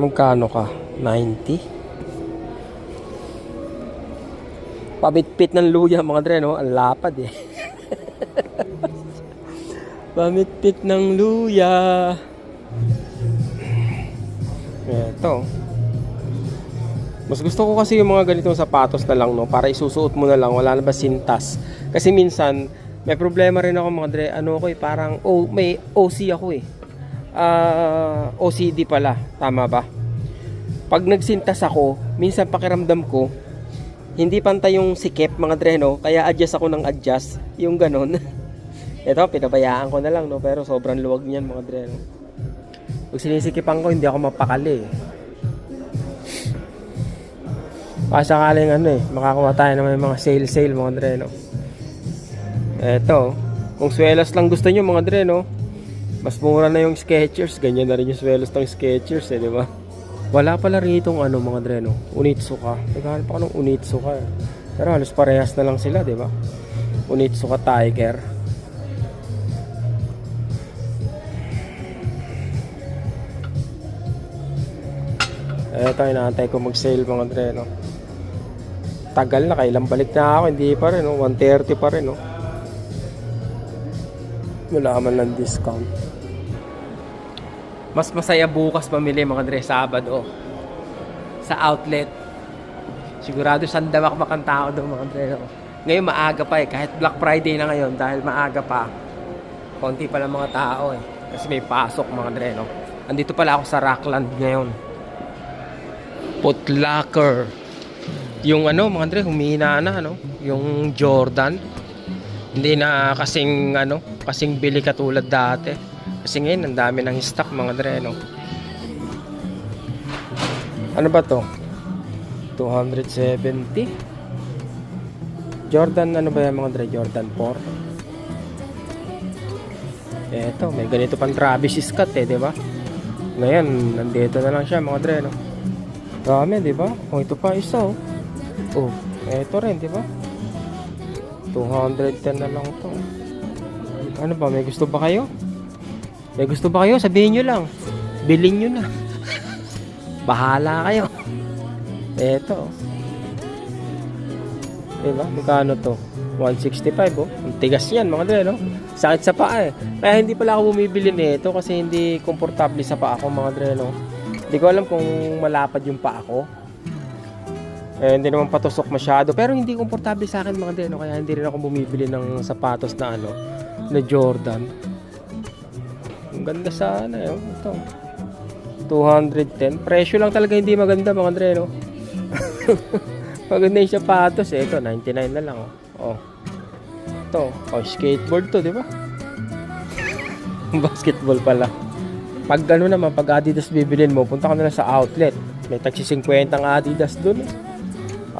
Magkano ka? 90? Pabitpit ng luya mga dre, no? Ang lapad eh. Pabitpit ng luya. Eto. Mas gusto ko kasi yung mga ganitong sapatos na lang, no? Para isusuot mo na lang, wala na ba sintas. Kasi minsan, may problema rin ako mga dre. Ano ako eh, parang, oh, may OC ako eh. Ah, OCD pala. Tama ba? Pag nagsintas ako, minsan pakiramdam ko, hindi pantay yung sikip mga dre, no? Kaya adjust ako ng adjust. Yung ganon. Ito, pinabayaan ko na lang, no? Pero sobrang luwag niyan mga dre, no? Pag sinisikipan ko, hindi ako mapakali. eh. Baka sakaling ano eh, makakuha tayo ng mga sale-sale mga dre, no? Eto, kung swelas lang gusto nyo mga dre, no? Mas mura na yung Skechers, ganyan na rin yung swelas ng Skechers, eh, di ba? Wala pala rito ano mga dre, no? Unitsuka. Naghahanap ako ng Unitsuka. eh. Pero halos parehas na lang sila, di ba? Unitsuka Tiger. Eto, inaantay ko mag-sale mga dre, no? Tagal na, kailang balik na ako, hindi pa rin, no? 130 pa rin, no? Wala man ng discount. Mas masaya bukas mamili mga dre, Sabado. Sa outlet. Sigurado sandamak ang tao doon mga dre. no? Ngayon maaga pa eh, kahit Black Friday na ngayon dahil maaga pa. Konti pa lang mga tao eh. Kasi may pasok mga dre, no? Andito pala ako sa Rockland ngayon. Putlocker. Yung ano, mga dre, humina na, ano? Yung Jordan. Hindi na kasing, ano, kasing bili katulad dati. Kasi ngayon, ang dami ng stock, mga dre, no? Ano ba to? 270? Jordan, ano ba yan mga dre? Jordan 4? Eto, may ganito pang Travis Scott eh, di ba? Ngayon, nandito na lang siya mga dre, no? Dami, di ba? Oh, ito pa isa, oh. Oh, eto rin, di ba? 210 na lang to. Ano ba, may gusto ba kayo? May gusto ba kayo? Sabihin nyo lang. Bilhin nyo na. Bahala kayo. Eto. Diba? Magkano to? 165 oh. Ang tigas yan mga dre no? Sakit sa paa eh. Kaya hindi pala ako bumibili nito kasi hindi komportable sa paa ko mga dre no? Hindi ko alam kung malapad yung paa ko. Eh, hindi naman patusok masyado. Pero hindi komportable sa akin mga dre no? Kaya hindi rin ako bumibili ng sapatos na ano, na Jordan. Ang ganda sana eh. Ito. 210. Presyo lang talaga hindi maganda mga dre no? Maganda yung sapatos eh. Ito, 99 na lang oh. Oh. Ito, oh, skateboard to, di ba? Basketball pala. Pag ano naman, pag Adidas bibilin mo, punta ka na lang sa outlet. May tagsi 50 ang Adidas dun. Eh.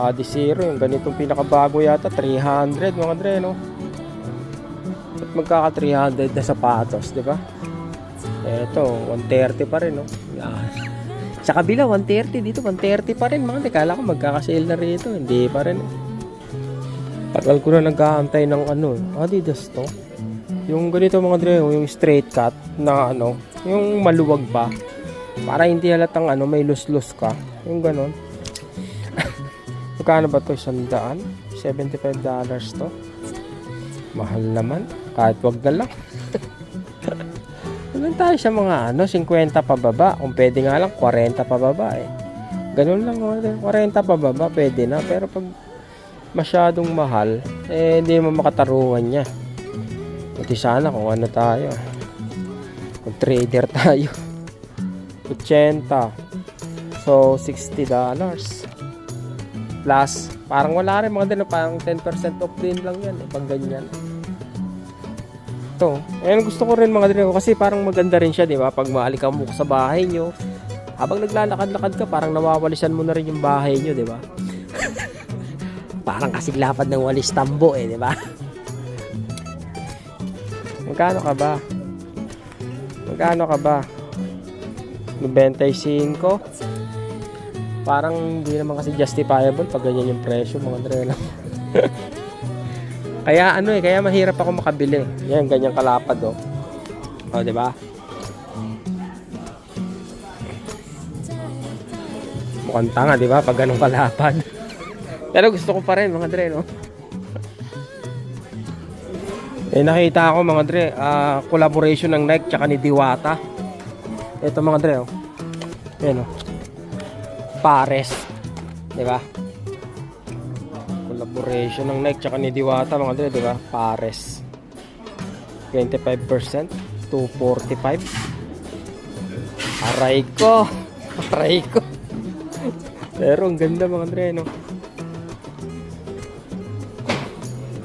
Adi Zero, yung ganitong pinakabago yata, 300 mga dre, no? At magkaka 300 na sapatos, di ba? Eto, 130 pa rin, no? Sa kabila, 130. Dito, 130 pa rin. Mga kala ko magkakasale na rito. Hindi pa rin. Tagal ko na nag-aantay ng ano. Adidas to. Yung ganito mga dre, yung straight cut na ano, yung maluwag ba. Para hindi halatang ano, may lus-lus ka. Yung ganon. Magkano ba to? Sandaan? $75 to. Mahal naman. Kahit wag na lang. Ganun tayo sa mga ano, 50 pababa. Kung pwede nga lang, 40 pababa eh. Ganun lang, oh, 40 pababa, pwede na. Pero pag masyadong mahal, eh hindi mo makataruhan niya. Buti sana kung ano tayo. Kung trader tayo. 80. So, 60 dollars. Plus, parang wala rin mga din, parang 10% off din lang yan. Eh, pag ganyan to. Ayan, gusto ko rin mga dre kasi parang maganda rin siya, di ba? Pag maalikan mo sa bahay nyo, habang naglalakad-lakad ka, parang nawawalisan mo na rin yung bahay nyo, di ba? parang kasing lapad ng walis tambo eh, di ba? Magkano ka ba? Magkano ka ba? 95? Parang hindi naman kasi justifiable pag ganyan yung presyo, mga dre lang. Kaya ano eh, kaya mahirap ako makabili. Yan, ganyang kalapad oh. O, di ba? Mukhang tanga, di ba? Pag ganun kalapad. Pero gusto ko pa rin, mga dre, no? Eh, nakita ako, mga dre, ah, collaboration ng Nike tsaka ni Diwata. Ito, mga dre, oh. Ayan, oh. Pares. Di ba? Collaboration ng Nike tsaka ni Diwata, mga dre, di ba? Pares. 25%, 245. Aray ko. Aray ko. Pero ang ganda mga Andre, no?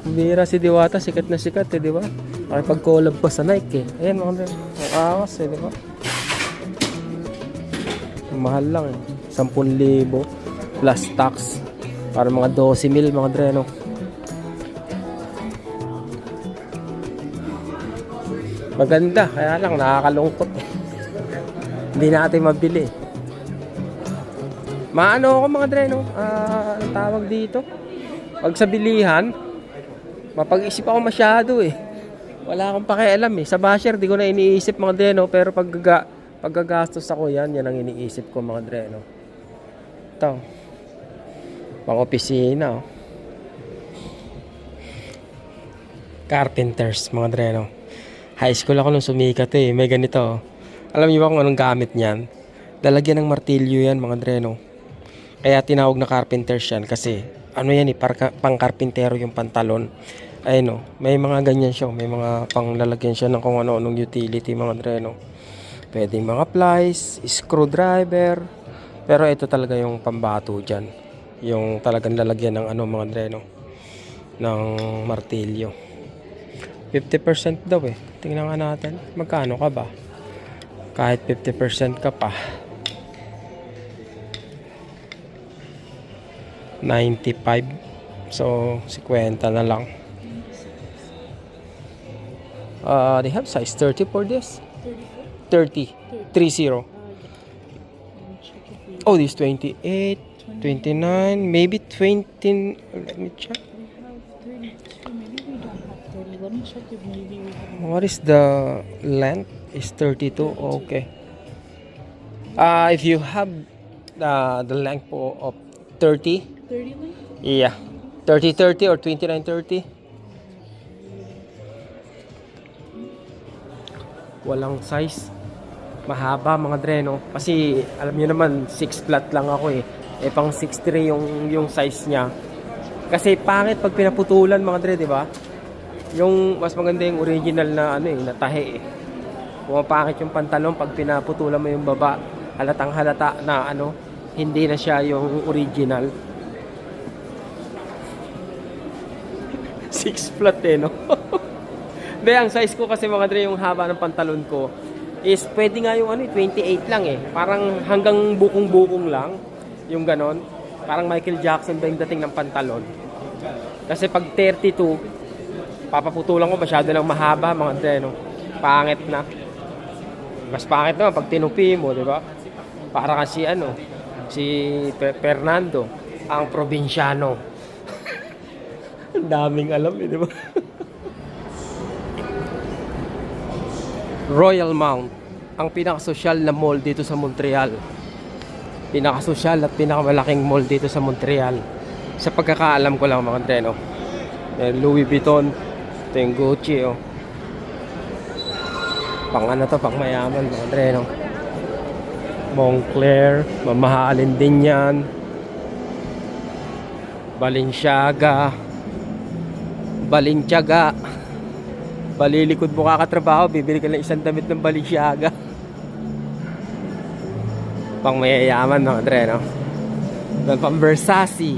Bira si Diwata, sikat na sikat eh, di ba? Nakipag-collab pa sa Nike eh. Ayan mga Andre, ang awas eh, di ba? Mahal lang eh. 10,000 plus tax. Para mga 12 mil mga no? Maganda, kaya lang nakakalungkot. Hindi natin mabili. Maano ako mga dre, no? Ah, ang tawag dito? Pag sa bilihan, mapag-isip ako masyado eh. Wala akong pakialam eh. Sa basher, di ko na iniisip mga dre? Pero pag gaga, paggagastos ako yan, yan ang iniisip ko mga dre, no? Ito. Pang opisina, oh. Carpenters, mga dre, no? High school ako nung sumikat eh. May ganito, oh. Alam niyo ba kung anong gamit niyan? Lalagyan ng martilyo yan, mga dreno. Kaya tinawag na carpenters yan kasi ano yan eh, parka, pang karpintero yung pantalon. Ay no, may mga ganyan siya, may mga panglalagyan siya ng kung ano-anong utility, mga dreno. Pwedeng mga plies, screwdriver, pero ito talaga yung pambato dyan. Yung talagang lalagyan ng ano, mga dreno, ng martilyo. 50% daw eh. Tingnan nga natin. Magkano ka ba? Kahit 50% ka pa. 95. So, 50 na lang. Uh, they have size 30 for this? 30. 30. Oh, this 28, 29, maybe 20. Let me check. What is the length? Is 32. Okay. Uh, if you have the, the length of 30, 30 lang? yeah. 30 30 or 29 30. Walang size. Mahaba mga dreno. Kasi alam niyo naman 6 flat lang ako eh. Eh pang 6'3 yung yung size niya. Kasi pangit pag pinaputulan mga dre, di ba? Yung mas maganda yung original na ano eh, na tahi eh. Pumapangit yung pantalon pag pinaputulan mo yung baba. Halatang halata na ano, hindi na siya yung original. Six flat eh, no? Hindi, ang size ko kasi mga dre, yung haba ng pantalon ko is pwede nga yung ano, eh, 28 lang eh. Parang hanggang bukong-bukong lang. Yung ganon. Parang Michael Jackson ba yung dating ng pantalon. Kasi pag 32, papaputulan ko masyado ng mahaba mga dre, no? Pangit na. Mas pangit naman pag tinupi mo, di ba? Para kasi ano, si Fe- Fernando, ang probinsyano. daming alam eh, di ba? Royal Mount, ang pinakasosyal na mall dito sa Montreal. Pinakasosyal at pinakamalaking mall dito sa Montreal. Sa pagkakaalam ko lang mga treno. May Louis Vuitton, ito yung Gucci oh. Pang ano to, pang mayaman mga treno. Moncler, mamahalin din yan. Balenciaga, Balinsyaga. Balilikod mo kakatrabaho, bibili ka ng isang damit ng Balenciaga. Pang mayayaman, no, Andre, no? Then, pang Versace.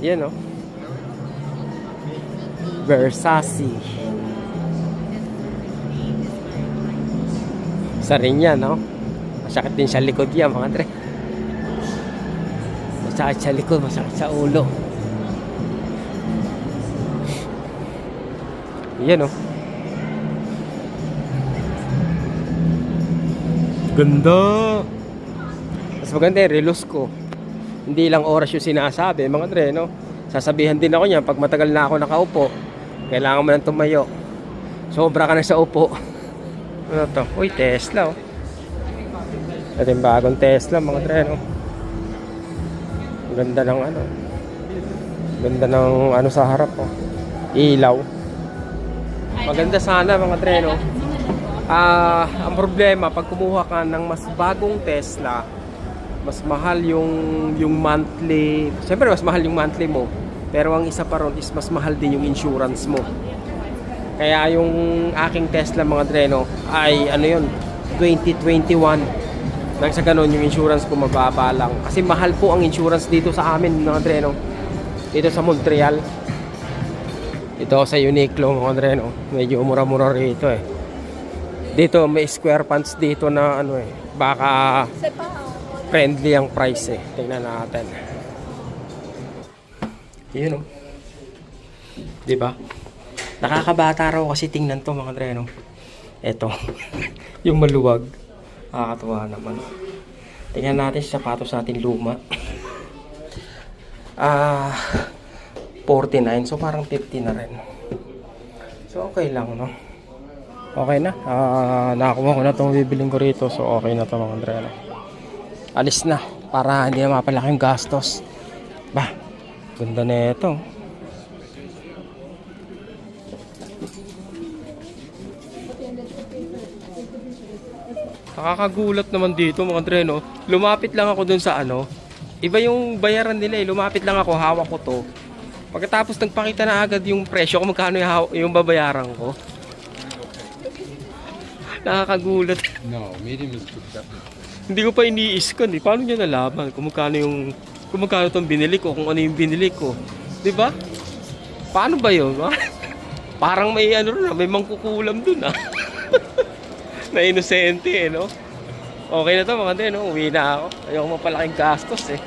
Yan, no? Versace. Isa rin yan, no? Masakit din sa likod yan, mga Andre. Masakit sa likod, masakit sa ulo. Yan oh. Ganda. Mas maganda yung relos ko. Hindi lang oras yung sinasabi, mga dre, no? Sasabihan din ako niya pag matagal na ako nakaupo. Kailangan mo nang tumayo. Sobra ka na sa upo. Ano to? Uy, Tesla oh. Ito yung bagong Tesla, mga dre, no? Ganda ng ano. Ganda ng ano sa harap oh. Ilaw. Maganda sana mga dre no. Ah, ang problema pag kumuha ka ng mas bagong Tesla, mas mahal yung yung monthly. Siyempre mas mahal yung monthly mo. Pero ang isa pa ron is mas mahal din yung insurance mo. Kaya yung aking Tesla mga dreno ay ano yun, 2021. Nang sa ganun yung insurance ko mababa lang. Kasi mahal po ang insurance dito sa amin mga dreno. Dito sa Montreal. Ito sa Uniqlo mga dreno. Medyo mura-mura rito eh. Dito may square pants dito na ano eh. Baka friendly ang price eh. Tingnan natin. Yun oh. Di ba? Nakakabata raw kasi tingnan to mga dreno. Eto. yung maluwag. Nakakatuwa naman. Tingnan natin sa sapatos natin luma. Ah, 49. So parang 50 na rin. So okay lang, no? Okay na. Ah, nakakuha ko na itong bibiling ko rito. So okay na to mga dreno. Alis na. Para hindi na mapalaking gastos. Bah, ganda na ito. Nakakagulat naman dito mga dre, no? Lumapit lang ako dun sa ano. Iba yung bayaran nila eh. Lumapit lang ako, hawak ko to. Pagkatapos nagpakita na agad yung presyo kung magkano yung, yung babayaran ko. Nakakagulat. No, medium is good. Hindi ko pa ini-scan eh. Paano niya nalaman kung magkano yung kung magkano tong binili ko, kung ano yung binili ko. 'Di ba? Paano ba ha? Parang may ano rin, may mangkukulam dun ah. na inosente eh, no? Okay na to mga din, no? Uwi na ako. Ayoko mapalaking gastos eh.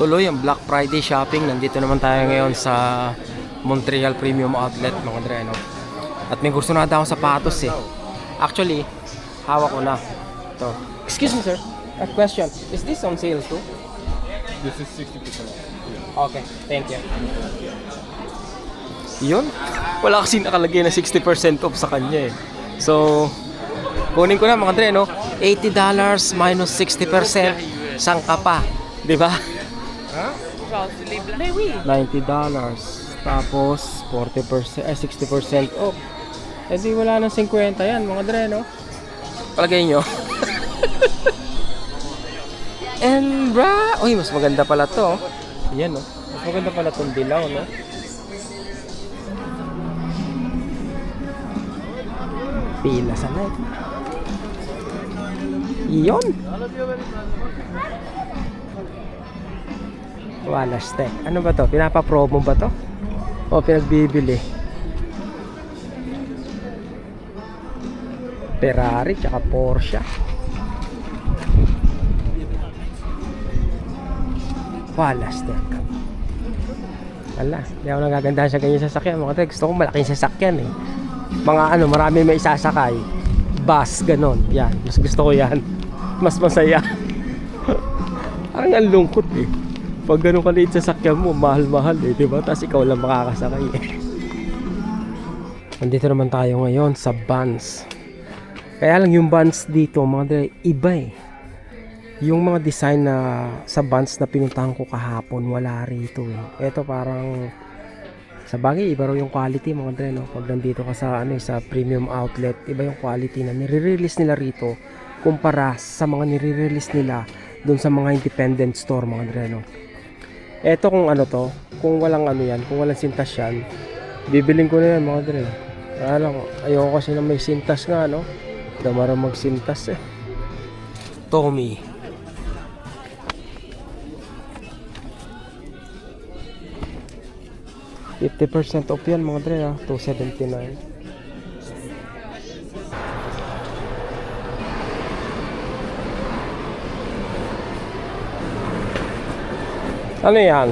Tuloy ang Black Friday shopping. Nandito naman tayo ngayon sa Montreal Premium Outlet, mga dre, no? At may gusto na akong sapatos eh. Actually, hawak ko na. Ito. Excuse me, sir. A question. Is this on sale too? This is 60% off. Okay, thank you. Yun. Wala kasi nakalagay na 60% off sa kanya eh. So, kunin ko na mga dre, no? $80 minus 60%. Sang ka pa. Di ba? $90. Tapos, 40%, ay 60% off. Eh di wala nang 50 yan, mga dre, no? Palagay nyo. And bra, uy, mas maganda pala to. oh. Yan, no? Mas maganda pala tong dilaw, no? Pila sa night. Iyon. Wala steak. Ano ba to? Pinapa-promo ba to? O pinagbibili? Ferrari tsaka Porsche. Wala steak. Wala, hindi ako nagagandahan sa ganyan sasakyan. Mga tre, gusto ko malaking sasakyan eh. Mga ano, marami may isasakay. Bus, ganon. Yan, mas gusto ko yan. Mas masaya. Parang ang lungkot eh. Pag ganun kaliit sasakyan mo, mahal-mahal eh, di ba? Tapos ikaw lang makakasakay eh. Nandito naman tayo ngayon sa Vans. Kaya lang yung Vans dito, mga dre, iba eh. Yung mga design na sa Vans na pinuntahan ko kahapon, wala rito eh. Ito parang sa bagay, iba yung quality mga dre, no? Pag nandito ka sa, ano, eh, sa premium outlet, iba yung quality na nire-release nila rito kumpara sa mga nire-release nila doon sa mga independent store mga dre, no? Eto kung ano to, kung walang ano yan, kung walang sintas yan, bibiling ko na yan mga dre. Ano, ayoko kasi na may sintas nga, no? Damara magsintas eh. Tommy. Fifty percent off yan mga dre ah. 279. Ano yan?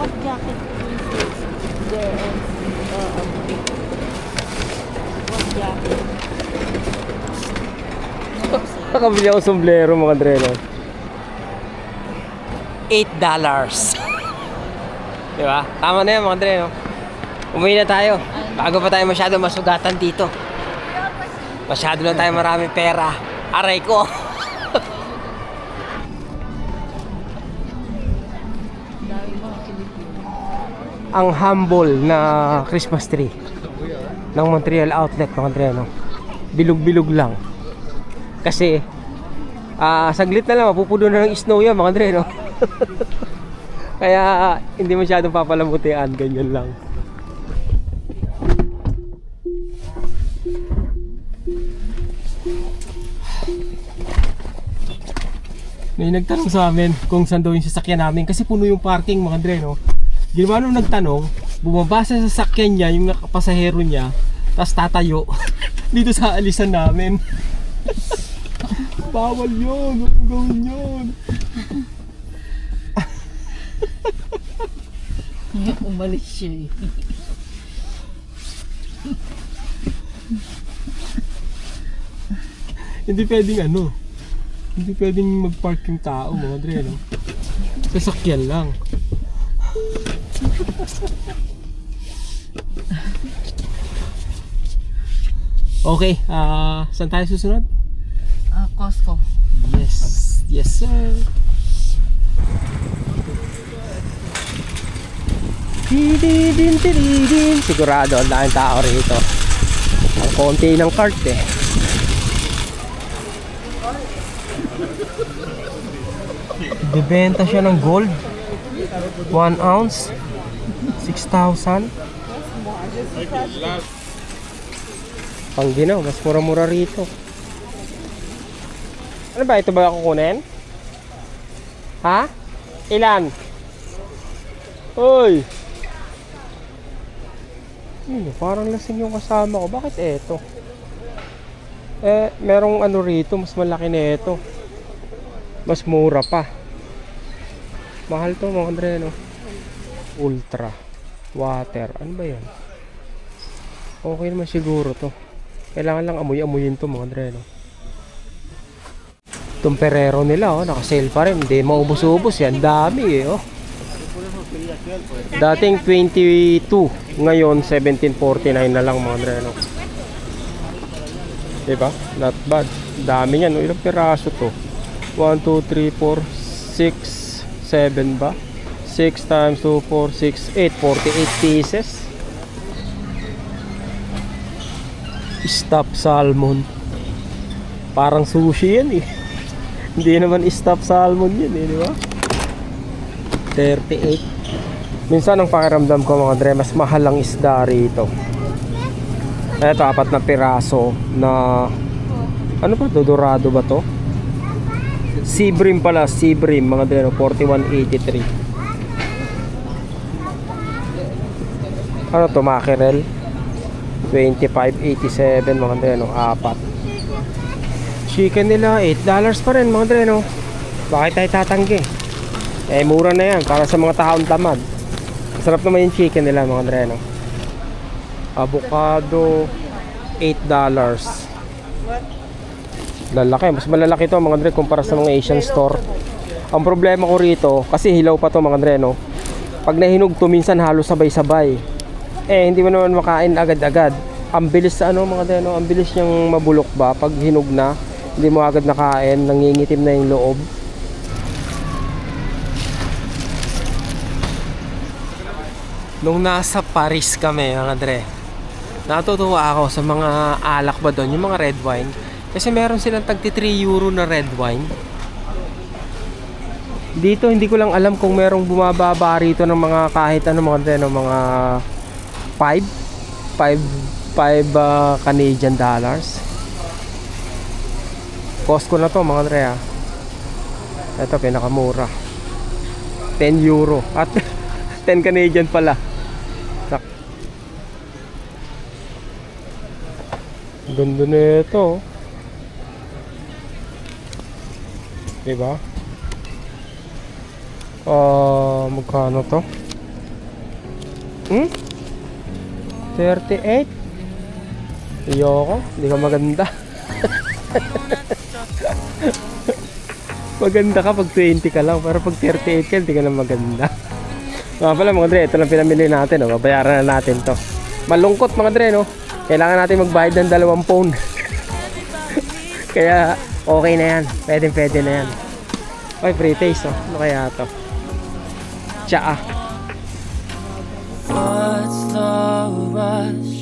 What jacket Nakabili ako sombrero mga drelo. 8 dollars. Di ba? Tama na yan mga drelo. Umuwi na tayo. Bago pa tayo masyado masugatan dito. Masyado na tayo marami pera. Aray ko. Ang humble na Christmas tree ng Montreal Outlet mga no? bilog-bilog lang kasi ah saglit na lang mapupuno na ng snow yan mga no? kaya hindi masyadong papalamutian ganyan lang May nagtanong sa amin kung saan daw yung sasakyan namin kasi puno yung parking mga Andre no. Ginawa nung nagtanong, bumaba sa sasakyan niya yung nakapasahero niya, tapos tatayo dito sa alisan namin. Bawal yun, huwag gawin yun. Umalis siya eh. Hindi pwedeng ano, hindi pwedeng mag-park yung tao mga Andre no. Sasakyan lang. Okay, ah saan tayo susunod? Ah, Costco. Yes, yes sir. Dididin, dididin. Sigurado ang daming tao rito. Ang konti ng cart eh. Debenta siya ng gold. 1 ounce. 6,000. Pang ginaw, mas mura-mura rito. Ano ba? Ito ba kukunin? Ha? Ilan? Uy! Ano, parang lasing yung kasama ko. Bakit eto? Eh, merong ano rito, mas malaki na ito. Mas mura pa. Mahal to mga Andre, no? Ultra. Water. Ano ba yan? Okay naman siguro to. Kailangan lang amoy-amoyin to mga Andre, no? Itong perero nila, oh, naka-sale pa rin. Hindi maubos-ubos yan. Dami eh, oh. Dating 22, ngayon 1749 na lang mga Andre, no? Diba? Not bad. Dami yan. no? Ilang piraso to? 1, 2, 3, 4, 6, 7 ba? 6 times 2, 4, 6, 8. 48 pieces. Stop salmon. Parang sushi yan eh. Hindi naman stop salmon yun eh, di ba? 38. Minsan ang pakiramdam ko mga dre, mas mahal ang isda rito. Eto, apat na piraso na ano ba, dodorado ba to? Sea bream pala, sea bream mga dre, no? 4183. Ano to, mackerel? 2587 mga dre, apat. Chicken nila, 8 dollars pa rin mga dre? Bakit tayo tatanggi? Eh, mura na yan para sa mga taong tamad. Masarap naman yung chicken nila mga dre? Avocado, 8 dollars. Lalaki, mas malalaki to mga dre kumpara sa mga Asian store. Ang problema ko rito, kasi hilaw pa to mga dre? Pag nahinog to, minsan halos sabay-sabay. Eh, hindi mo naman makain agad-agad. Ang bilis sa ano mga dre, no? Ang bilis niyang mabulok ba pag hinog na. Hindi mo agad nakain, nangingitim na yung loob. Nung nasa Paris kami, mga dre, natutuwa ako sa mga alak ba doon, yung mga red wine. Kasi meron silang tagti 3 euro na red wine. Dito hindi ko lang alam kung merong bumababa rito ng mga kahit ano mga dre, no, mga 5 5 5 uh, Canadian dollars. Costco na to mga dre ah. Ito pinakamura. 10 euro at 10 Canadian pala. Ganda na ito. Diba? Ah, magkano to? Hmm? 38? Ayoko, hindi ka maganda. maganda ka pag 20 ka lang, pero pag 38 ka, hindi ka na maganda. Mga pala mga dre, ito lang pinamili natin, oh. babayaran na natin to. Malungkot mga dre, no? Kailangan natin magbayad ng dalawang phone. Kaya okay na yan, pwede pwede na yan. Ay, free taste, oh. Ano kaya to? Tsaa. rush.